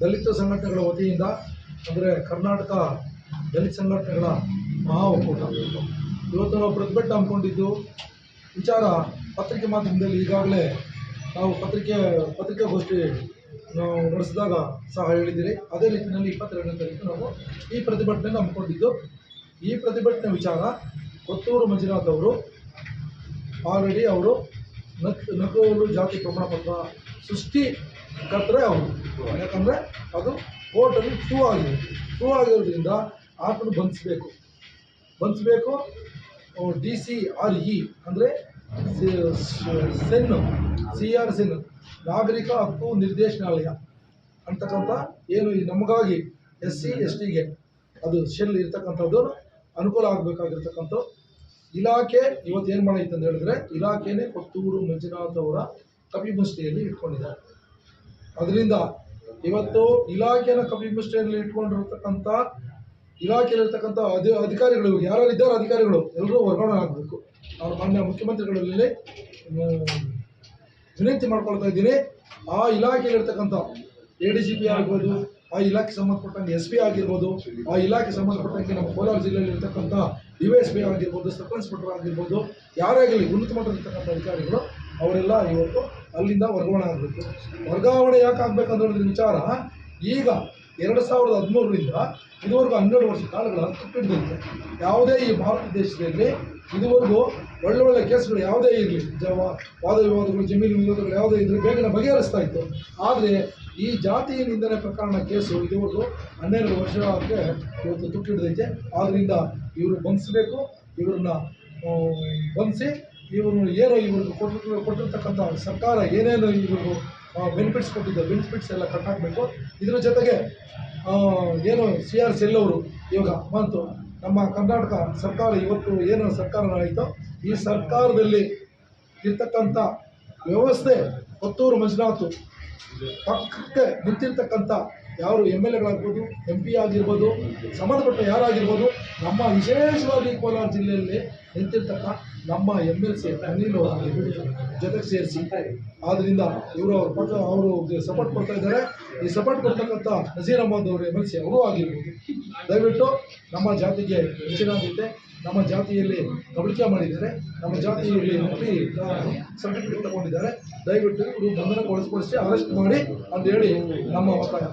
ದಲಿತ ಸಂಘಟನೆಗಳ ವತಿಯಿಂದ ಅಂದರೆ ಕರ್ನಾಟಕ ದಲಿತ ಸಂಘಟನೆಗಳ ಮಹಾ ಒಕ್ಕೂಟ ಇವತ್ತು ನಾವು ಪ್ರತಿಭಟನೆ ಹಮ್ಮಿಕೊಂಡಿದ್ದು, ವಿಚಾರ ಪತ್ರಿಕೆ ಮಾಧ್ಯಮದಲ್ಲಿ ಈಗಾಗಲೇ ನಾವು ಪತ್ರಿಕೆ, ಪತ್ರಿಕಾಗೋಷ್ಠಿ ನಾವು ನಡೆಸಿದಾಗ ಸಹ ಹೇಳಿದ್ದೀರಿ. ಅದೇ ರೀತಿಯಲ್ಲಿ ಇಪ್ಪತ್ತೆರಡನೇ ತಾರೀಕು ನಾವು ಈ ಪ್ರತಿಭಟನೆ ಹಮ್ಮಿಕೊಂಡಿದ್ದು. ಈ ಪ್ರತಿಭಟನೆ ವಿಚಾರ ಕೊತ್ತೂರು ಮಂಜುನಾಥ್ ಅವರು, ಆಲ್ರೆಡಿ ಅವರು ನಕ್ ನಕಲು ಜಾತಿ ಪ್ರಮಾಣ ಪತ್ರ ಸೃಷ್ಟಿ ಕರ್ತರೆ ಅವರು. ಯಾಕಂದರೆ ಅದು ಕೋರ್ಟಲ್ಲಿ ಟೂ ಆಗಿದೆ. ಫ್ರೂ ಆಗಿರೋದ್ರಿಂದ ಆತನು ಬಂಧಿಸಬೇಕು. ಬಂಧಿಸಬೇಕು ಡಿ ಸಿ ಆರ್ ಇ ಅಂದರೆ ಸೆನ್ ಸಿ ಆರ್ ಸೆನ್ ನಾಗರಿಕ ಹಕ್ಕು ನಿರ್ದೇಶನಾಲಯ ಅಂತಕ್ಕಂಥ ಏನು ನಮಗಾಗಿ ಎಸ್ ಸಿ, ಎಸ್ ಟಿಗೆ ಅದು ಶೆಲ್ ಇರ್ತಕ್ಕಂಥದ್ದು ಅನುಕೂಲ ಆಗಬೇಕಾಗಿರ್ತಕ್ಕಂಥ ಇಲಾಖೆ ಇವತ್ತು ಏನು ಮಾಡೈತೆ ಅಂತ ಹೇಳಿದ್ರೆ ಇಲಾಖೆನೇ ಕೊತ್ತೂರು ಮಂಜುನಾಥ್ ಅವರ ಕಪಿಮುಷ್ಟಿಯಲ್ಲಿ ಇಟ್ಕೊಂಡಿದ್ದಾರೆ. ಅದರಿಂದ ಇವತ್ತು ಇಲಾಖೆನ ಕಪಿಮುಷ್ಟಿಯಲ್ಲಿ ಇಟ್ಕೊಂಡಿರ್ತಕ್ಕಂಥ ಇಲಾಖೆಯಲ್ಲಿರ್ತಕ್ಕಂಥ ಅಧಿ, ಅಧಿಕಾರಿಗಳು ಇದ್ದಾರೆ ಅಧಿಕಾರಿಗಳು ಎಲ್ಲರೂ ವರ್ಗಾವಣೆ ಆಗಬೇಕು. ಅವ್ರು ಮಾನ್ಯ ಮುಖ್ಯಮಂತ್ರಿಗಳಲ್ಲಿ ವಿನಂತಿ ಮಾಡ್ಕೊಳ್ತಾ ಇದ್ದೀನಿ ಆ ಇಲಾಖೆಯಲ್ಲಿರ್ತಕ್ಕಂಥ ಎ ಡಿ ಜಿ ಪಿ ಆಗ್ಬೋದು ಆ ಇಲಾಖೆ ಸಂಬಂಧಪಟ್ಟಂಗೆ ಎಸ್ ಪಿ ಆಗಿರ್ಬೋದು, ಆ ಇಲಾಖೆ ಸಂಬಂಧಪಟ್ಟಂಗೆ ನಮ್ಮ ಕೋಲಾರ ಜಿಲ್ಲೆಯಲ್ಲಿ ಇರ್ತಕ್ಕಂಥ ಯು ಎಸ್ ಪಿ ಆಗಿರ್ಬೋದು ಸಬ್ ಇನ್ಸ್ಪೆಕ್ಟರ್ ಆಗಿರ್ಬೋದು, ಯಾರೇ ಆಗಲಿ ಉನ್ನತ ಮಟ್ಟದಲ್ಲಿರ್ತಕ್ಕಂಥ ಅಧಿಕಾರಿಗಳು, ಅವರೆಲ್ಲ ಇವತ್ತು ಅಲ್ಲಿಂದ ವರ್ಗಾವಣೆ ಆಗಬೇಕು. ವರ್ಗಾವಣೆ ಯಾಕೆ ಹೇಳಿದ್ರೆ ವಿಚಾರ, ಈಗ ಎರಡು ಸಾವಿರದ ಹದಿಮೂರರಿಂದ ಇದುವರೆಗೂ ಹನ್ನೆರಡು ವರ್ಷ ಕಾಲಗಳ ತುಟ್ಟಿಡಿದಂತೆ ಯಾವುದೇ ಈ ಭಾರತ ದೇಶದಲ್ಲಿ ಇದುವರೆಗೂ ಒಳ್ಳೆ ಒಳ್ಳೆ ಕೇಸ್ಗಳು ಯಾವುದೇ ಇರಲಿ ವಾದ ವಿವಾದಗಳು, ಜಮೀನು ವಿವಾದಗಳು ಯಾವುದೇ ಇದ್ರೆ ಬೇಗನೆ ಬಗೆಹರಿಸ್ತಾ ಇತ್ತು. ಆದರೆ ಈ ಜಾತಿ ನಿಂದನೆ ಪ್ರಕರಣ ಕೇಸು ಇದುವರೆಗೂ ಹನ್ನೆರಡು ವರ್ಷಕ್ಕೆ ಇವತ್ತು ತುಟ್ಟಿಡಿದೈತೆ. ಆದ್ದರಿಂದ ಇವರು ಬಂಧಿಸಬೇಕು ಇವ್ರನ್ನ ಬಂಧಿಸಿ ಇವರು ಏನು ಇವ್ರಿಗೆ ಕೊಟ್ಟಿರ್ ಕೊಟ್ಟಿರ್ತಕ್ಕಂಥ ಸರ್ಕಾರ ಏನೇನು ಇವ್ರಿಗೂ ಬೆನಿಫಿಟ್ಸ್ ಕೊಟ್ಟಿದ್ದ ಬೆನಿಫಿಟ್ಸ್ ಎಲ್ಲ ಕಟ್ ಆಗಬೇಕು ಇದರ ಜೊತೆಗೆ ಏನು ಸಿ ಆರ್ ಸೆಲ್ ಅವರು, ಇವಾಗ ಬಂತು. ನಮ್ಮ ಕರ್ನಾಟಕ ಸರ್ಕಾರ ಇವತ್ತು ಏನು ಸರ್ಕಾರ ಆಯಿತು ಈ ಸರ್ಕಾರದಲ್ಲಿ ಇರ್ತಕ್ಕಂಥ ವ್ಯವಸ್ಥೆ ಕೊತ್ತೂರು ಮಂಜುನಾಥ್ ಪಕ್ಕಕ್ಕೆ ನಿಂತಿರ್ತಕ್ಕಂಥ ಯಾರು ಎಂ ಎಲ್ ಎಗಳಾಗ್ಬೋದು, ಎಂ ಪಿ ಆಗಿರ್ಬೋದು, ಸಂಬಂಧಪಟ್ಟ ಯಾರಾಗಿರ್ಬೋದು, ನಮ್ಮ ವಿಶೇಷವಾಗಿ ಕೋಲಾರ ಜಿಲ್ಲೆಯಲ್ಲಿ ನಿಂತಿರ್ತಕ್ಕ ನಮ್ಮ ಎಂ ಎಲ್ ಸಿ ಅನಿಲ್ ಜೊತೆಗೆ ಸೇರಿಸಿ. ಆದ್ದರಿಂದ ಇವರು ಅವ್ರ ಪಕ್ಕ ಅವರು ಸಪೋರ್ಟ್ ಕೊಡ್ತಾ ಇದ್ದಾರೆ. ಈ ಸಪೋರ್ಟ್ ಕೊಡ್ತಕ್ಕಂಥ ನಜೀರ್ ಅಹಮದ್ ಅವರು ಎಂ ಎಲ್ ಸಿ ಅವರು ಆಗಿರ್ಬೋದು. ದಯವಿಟ್ಟು ನಮ್ಮ ಜಾತಿಗೆ ಹೆಚ್ಚಿನ ಆಗುತ್ತೆ ನಮ್ಮ ಜಾತಿಯಲ್ಲಿ ಕಬಳಿಕೆ ಮಾಡಿದ್ದಾರೆ. ನಮ್ಮ ಜಾತಿಯಲ್ಲಿ ನಂಬಿ ಸರ್ಟಿಫಿಕೇಟ್ ತಗೊಂಡಿದ್ದಾರೆ ದಯವಿಟ್ಟು ಇವರು ಬಂಧನಗೊಳಿಸ್ಕೊಳಿಸಿ ಅರೆಸ್ಟ್ ಮಾಡಿ ಅಂತ ಹೇಳಿ ನಮ್ಮ ಒತ್ತಾಯ.